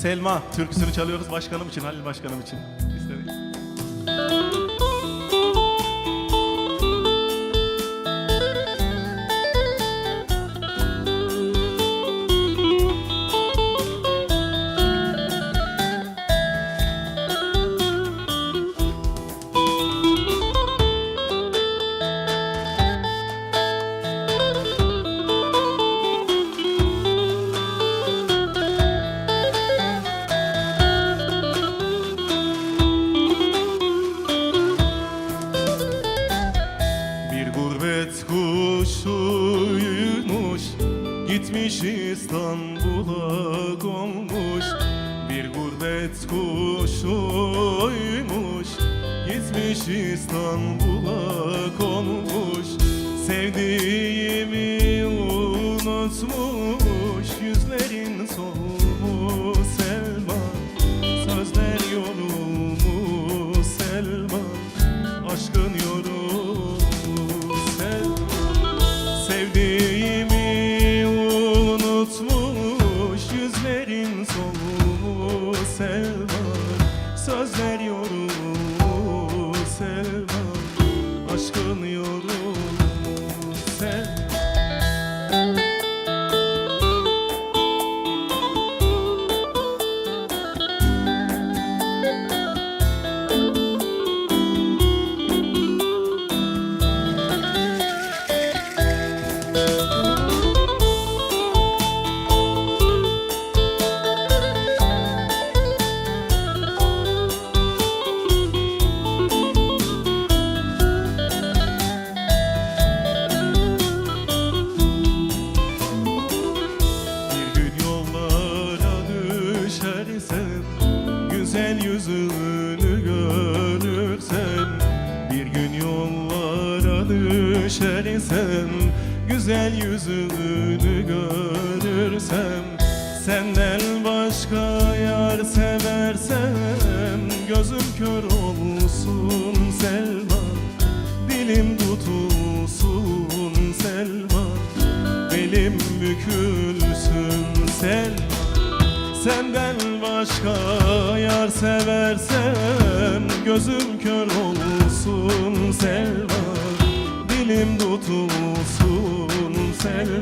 Selma türküsünü çalıyoruz başkanım için, Halil başkanım için. Gurbet kuşuymuş Gitmiş İstanbul'a konmuş. Bir gurbet kuşuymuş Gitmiş İstanbul'a konmuş. Sevdiğimi Sözler yorumu Selma düşersem Güzel yüzünü görürsem Senden başka yar seversem Gözüm kör olsun Selma Dilim tutulsun Selma Belim bükülsün Selma. Senden başka yar seversem Gözüm kör olsun Selma tutulsun Selma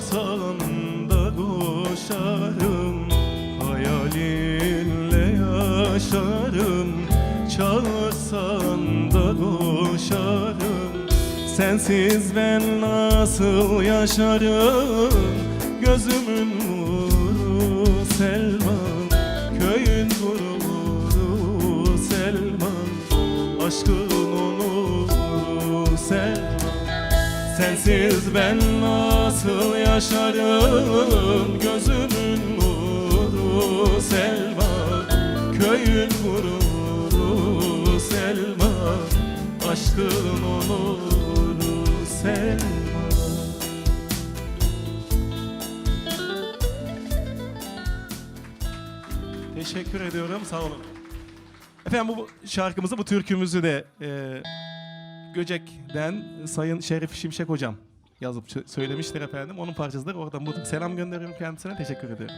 Çağırsan da koşarım Hayalinle yaşarım. Çağırsan da koşarım Sensiz ben nasıl yaşarım? Gözümün nuru Selma Köyün gururu Selma. Aşkın Sensiz ben nasıl yaşarım Gözümün nuru Selma Köyün gururu Selma Aşkın onuru Selma Teşekkür ediyorum. Sağ olun. Efendim bu şarkımızı, bu türkümüzü de e, Göcek'ten Sayın Şerif Şimşek Hocam yazıp sö- söylemiştir efendim. Onun parçasıdır. Oradan bu selam gönderiyorum kendisine. Teşekkür ediyorum.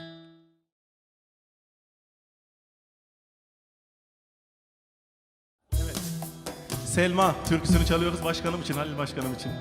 Evet. Selma türküsünü çalıyoruz başkanım için, Halil başkanım için.